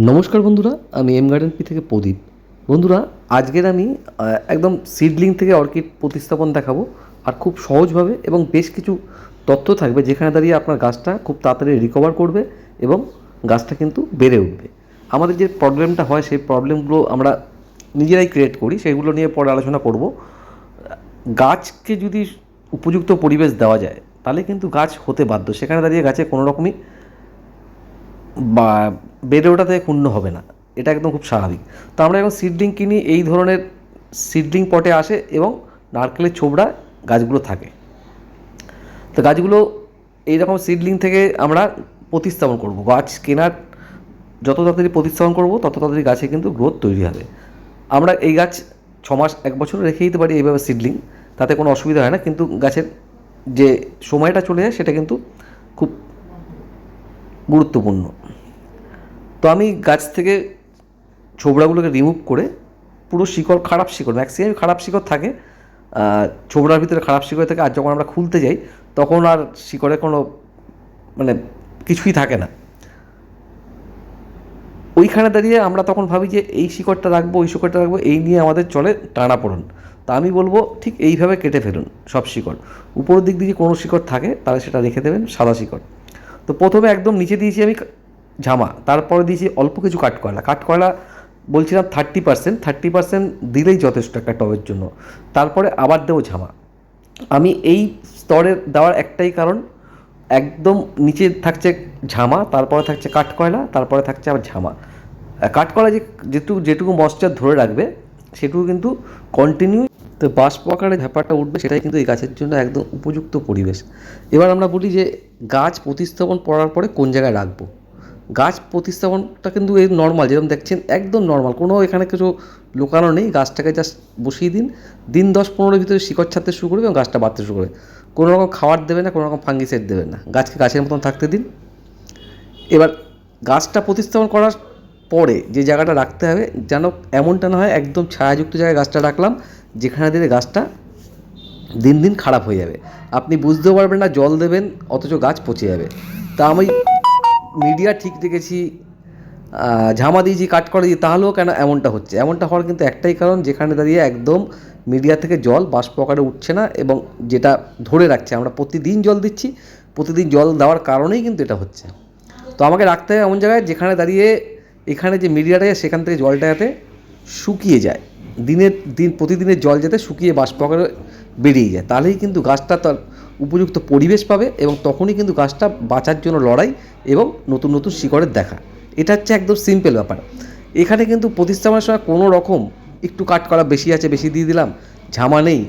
নমস্কার বন্ধুরা, আমি এম গার্ডেন পি থেকে প্রদীপ। বন্ধুরা, আজকের আমি একদম সিডলিং থেকে অর্কিড প্রতিস্থাপন দেখাবো। আর খুব সহজভাবে এবং বেশ কিছু তথ্য থাকবে যেখানে দাঁড়িয়ে আপনার গাছটা খুব তাড়াতাড়ি রিকভার করবে এবং গাছটা কিন্তু বেড়ে উঠবে। আমাদের যে প্রবলেমটা হয়, সেই প্রবলেমগুলো আমরা নিজেরাই ক্রিয়েট করি, সেগুলো নিয়ে পরে আলোচনা করব। গাছকে যদি উপযুক্ত পরিবেশ দেওয়া যায়, তাহলে কিন্তু গাছ হতে বাধ্য। সেখানে দাঁড়িয়ে গাছে কোনো রকমই বা বেড়ে ওঠা থেকে ক্ষুণ্ণ হবে না। এটা একদম খুব স্বাভাবিক। তো আমরা এখন সিডলিং কিনি, এই ধরনের সিডলিং পটে আসে এবং নারকেলের ছোবড়া গাছগুলো থাকে। তো গাছগুলো এই রকম সিডলিং থেকে আমরা প্রতিস্থাপন করব। গাছ কেনার যত তাড়াতাড়ি প্রতিস্থাপন করব, তত তাড়াতাড়ি গাছে কিন্তু গ্রোথ তৈরি হবে। আমরা এই গাছ ছ মাস এক বছর রেখে দিতে পারি এইভাবে সিডলিং তাতে কোনো অসুবিধা হয় না। কিন্তু গাছের যে সময়টা চলে যায়, সেটা কিন্তু খুব গুরুত্বপূর্ণ। তো আমি গাছ থেকে ছোবড়াগুলোকে রিমুভ করে পুরো শিকড় খারাপ শিকড় ম্যাক্সিমাম খারাপ শিকড় থাকে ছোবড়ার ভিতরে খারাপ শিকড় থাকে, আর যখন আমরা খুলতে যাই, তখন আর শিকড়ে কোনো মানে কিছুই থাকে না। ওইখানে দাঁড়িয়ে আমরা তখন ভাবি যে এই শিকড়টা রাখব, ওই শিকড়টা রাখব, এই নিয়ে আমাদের চলে টানা পড়ুন। তা আমি বলব ঠিক এইভাবে কেটে ফেলুন সব শিকড়। উপরের দিক দিয়ে কোনো শিকড় থাকে, তাহলে সেটা রেখে দেবেন সাদা শিকড়। তো প্রথমে একদম নিচে দিয়েছি আমি ঝামা। তারপরে দিয়েছি অল্প কিছু কাঠকয়লা। কাঠকয়লা বলছিলাম থার্টি পার্সেন্ট থার্টি পার্সেন্ট দিলেই যথেষ্ট একটা টবের জন্য। তারপরে আবার দেবো ঝামা। আমি এই স্তরের দেওয়ার একটাই কারণ, একদম নিচে থাকছে ঝামা, তারপরে থাকছে কাঠকয়লা, তারপরে থাকছে আবার ঝামা। কাঠকয়লা যে, যেটুকু যেটুকু মশ্চার ধরে রাখবে, সেটুকু কিন্তু কন্টিনিউ তো বাষ্প আকারে ব্যাপারটা উঠবে, সেটাই কিন্তু এই গাছের জন্য একদম উপযুক্ত পরিবেশ। এবার আমরা বলি যে গাছ প্রতিস্থাপন করার পরে কোন জায়গায় রাখব? গাছ প্রতিস্থাপনটা কিন্তু এই নর্মাল যেরকম দেখছেন, একদম নর্মাল কোনো এখানে কিছু লোকানো নেই, গাছটাকে জাস্ট বসিয়ে দিন। দিন দশ পনেরোর ভিতরে শিকড় ছাড়তে শুরু করবে এবং গাছটা বাড়তে শুরু করবে। কোনো রকম খাবার দেবে না, কোনো রকম ফাঙ্গিসাইড দেবে না। গাছকে গাছের মতন থাকতে দিন। এবার গাছটা প্রতিস্থাপন করার পরে যে জায়গাটা রাখতে হবে, যেন এমনটা না হয় একদম ছায়াযুক্ত জায়গায় গাছটা রাখলাম, যেখানে দিলে গাছটা দিন দিন খারাপ হয়ে যাবে। আপনি বুঝতেও পারবেন না, জল দেবেন, অথচ গাছ পচে যাবে। তা আমি মিডিয়া ঠিক আহ, ঝামা দিয়েছি কাট করে দিই তাহলেও কেন এমনটা হচ্ছে? এমনটা হওয়ার কিন্তু একটাই কারণ যেখানে দাঁড়িয়ে একদম মিডিয়া থেকে জল বাষ্প আকারে উঠছে না এবং যেটা ধরে রাখছে আমরা প্রতিদিন জল দিচ্ছি প্রতিদিন জল দেওয়ার কারণেই কিন্তু এটা হচ্ছে। তো আমাকে রাখতে হবে এমন জায়গায় যেখানে দাঁড়িয়ে এখানে যে মিডিয়াটা সেখান থেকে জলটা যাতে শুকিয়ে যায়। দিনের দিন প্রতিদিনের জল যাতে শুকিয়ে বাষ্প আকারে বেরিয়ে যায়। তাহলেই কিন্তু গাছটা তার উপযুক্ত পরিবেশ পাবে এবং তখনই কিন্তু গাছটা বাঁচার জন্য লড়াই এবং নতুন নতুন শিকড়ের দেখা। এটা হচ্ছে একদম সিম্পল ব্যাপার। এখানে কিন্তু প্রতিস্থাপনের সময় কোনো রকম একটু কাট করা বেশি আছে, বেশি দিয়ে দিলাম, ঝামা নেই।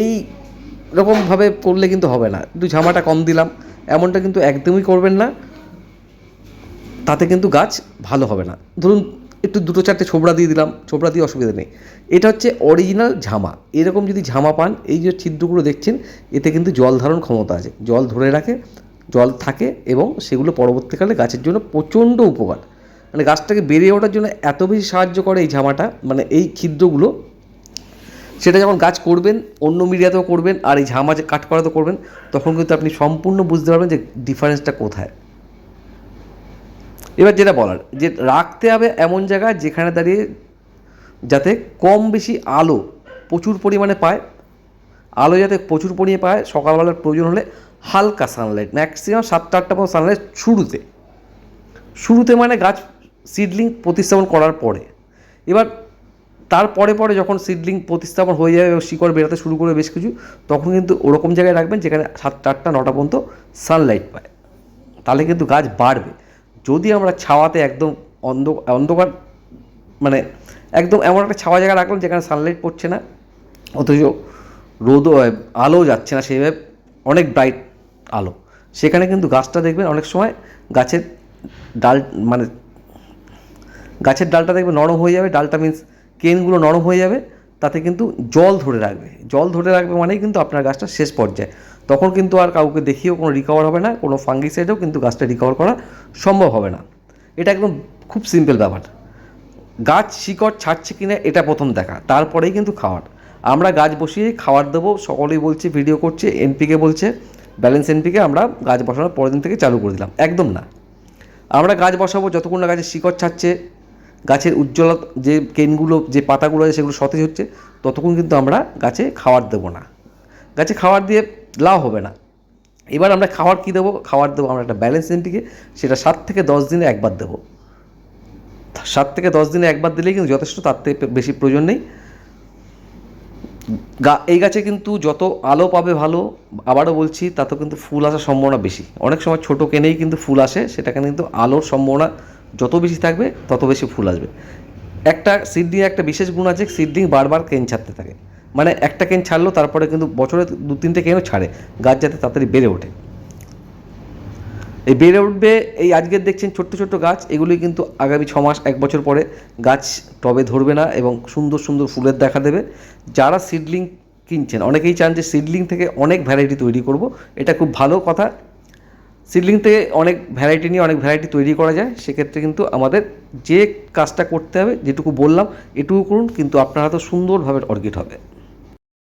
এই রকমভাবে করলে কিন্তু হবে না। একটু ঝামাটা কম দিলাম, এমনটা কিন্তু একদমই করবেন না। তাতে কিন্তু গাছ ভালো হবে না। ধরুন একটু দুটো চারটে ছোবড়া দিয়ে দিলাম, ছোবড়া দিয়ে অসুবিধা নেই। এটা হচ্ছে অরিজিনাল ঝামা। এরকম যদি ঝামা পান, এই যে ছিদ্রগুলো দেখছেন, এতে কিন্তু জল ধারণ ক্ষমতা আছে। জল ধরে রাখে, জল থাকে এবং সেগুলো পরবর্তীকালে গাছের জন্য প্রচণ্ড উপকার। মানে গাছটাকে বেরিয়ে ওঠার জন্য এত বেশি সাহায্য করে এই ঝামাটা মানে এই ছিদ্রগুলো। সেটা যখন গাছ করবেন, অন্য মিডিয়াতেও করবেন, আর এই ঝামা যে কাট করাতেও করবেন, তখন কিন্তু আপনি সম্পূর্ণ বুঝতে পারবেন যে ডিফারেন্সটা কোথায়। এবার যেটা বলার, যে রাখতে হবে এমন জায়গায় যেখানে দাঁড়িয়ে যাতে কম বেশি আলো প্রচুর পরিমাণে পায়, আলো যাতে প্রচুর পরিমাণে পায় সকালবেলার প্রয়োজন হলে হালকা সানলাইট ম্যাক্সিমাম সাতটা আটটা পর্যন্ত সানলাইট শুরুতে। শুরুতে মানে গাছ সিডলিং প্রতিস্থাপন করার পরে। এবার তারপরে পরে যখন সিডলিং প্রতিস্থাপন হয়ে যাবে এবং শিকড় বেরোতে শুরু করবে বেশ কিছু, তখন কিন্তু ওরকম জায়গায় রাখবেন যেখানে সাতটা আটটা নটা পর্যন্ত সানলাইট পায়। তাহলে কিন্তু গাছ বাড়বে। যদি আমরা ছাওয়াতে একদম অন্ধ, অন্ধকার মানে একদম এমন একটা ছাওয়া জায়গা রাখলাম যেখানে সানলাইট পড়ছে না, অথচ রোদও আলো যাচ্ছে না সেইভাবে অনেক ব্রাইট আলো। সেখানে কিন্তু গাছটা দেখবেন অনেক সময় গাছের ডাল মানে গাছের ডালটা দেখবে নরম হয়ে যাবে, ডালটা মিন্স কেনগুলো নরম হয়ে যাবে, তাতে কিন্তু জল ধরে রাখবে। জল ধরে রাখবে মানেই কিন্তু আপনার গাছটা শেষ পর্যায়ে। তখন কিন্তু আর কাউকে দেখিয়েও কোনো রিকভার হবে না, কোনো ফাঙ্গিসাইডেও কিন্তু গাছটা রিকভার করা সম্ভব হবে না। এটা একদম খুব সিম্পল ব্যাপার। গাছ শিকড় ছাড়ছে কিনা এটা প্রথম দেখা, তারপরেই কিন্তু খাওয়ার। আমরা গাছ বসিয়ে খাবার দেবো, সকলেই বলছে ভিডিও করছে এনপিকে বলছে ব্যালেন্স এনপিকে আমরা গাছ বসানোর পরের দিন থেকে চালু করে দিলাম। একদম না। আমরা গাছ বসাবো, যতক্ষণ না গাছের শিকড় ছাড়ছে, গাছের উজ্জ্বলত যে কেনগুলো, যে পাতাগুলো আছে, সেগুলো সতেজ হচ্ছে, ততক্ষণ কিন্তু আমরা গাছে খাবার দেবো না। গাছে খাবার দিয়ে লাভ হবে না। এবার আমরা খাবার কী দেবো? খাবার দেবো আমরা একটা ব্যালেন্স এনপিকে সেটা সাত থেকে দশ দিনে একবার দেবো। সাত থেকে দশ দিনে একবার দিলেই কিন্তু যথেষ্ট, তার থেকে বেশি প্রয়োজন নেই। গা, এই গাছে কিন্তু যত আলো পাবে ভালো, আবারও বলছি, তাতেও কিন্তু ফুল আসার সম্ভাবনা বেশি। অনেক সময় ছোট কেনেই কিন্তু ফুল আসে, সেটাকে কিন্তু আলোর সম্ভাবনা যত বেশি থাকবে, তত বেশি ফুল আসবে। একটা সিডলিং একটা বিশেষ গুণ আছে সিডলিং বারবার কেন ছাড়তে থাকে। মানে একটা কেন ছাড়লো, তারপরে কিন্তু বছরে দু, তিনটে কেনও ছাড়ে? গাছ যাতে তাড়াতাড়ি বেড়ে ওঠে। এই বেড়ে উঠবে, এই আজকের দেখছেন ছোট্ট ছোট্ট গাছ এগুলি কিন্তু আগামী ছ মাস, এক বছর পরে গাছ টবে ধরবে না এবং সুন্দর সুন্দর ফুলের দেখা দেবে। যারা সিডলিং কিনছেন, অনেকেই চান যে সিডলিং থেকে অনেক ভ্যারাইটি তৈরি করব, এটা খুব ভালো কথা। সিডলিং থেকে অনেক ভ্যারাইটি নিয়ে অনেক ভ্যারাইটি তৈরি করা যায়, সেক্ষেত্রে কিন্তু আমাদের যে কাজটা করতে হবে, যেটুকু বললাম, এটুকু করুন, কিন্তু আপনার হাতে সুন্দরভাবে অর্কিড হবে।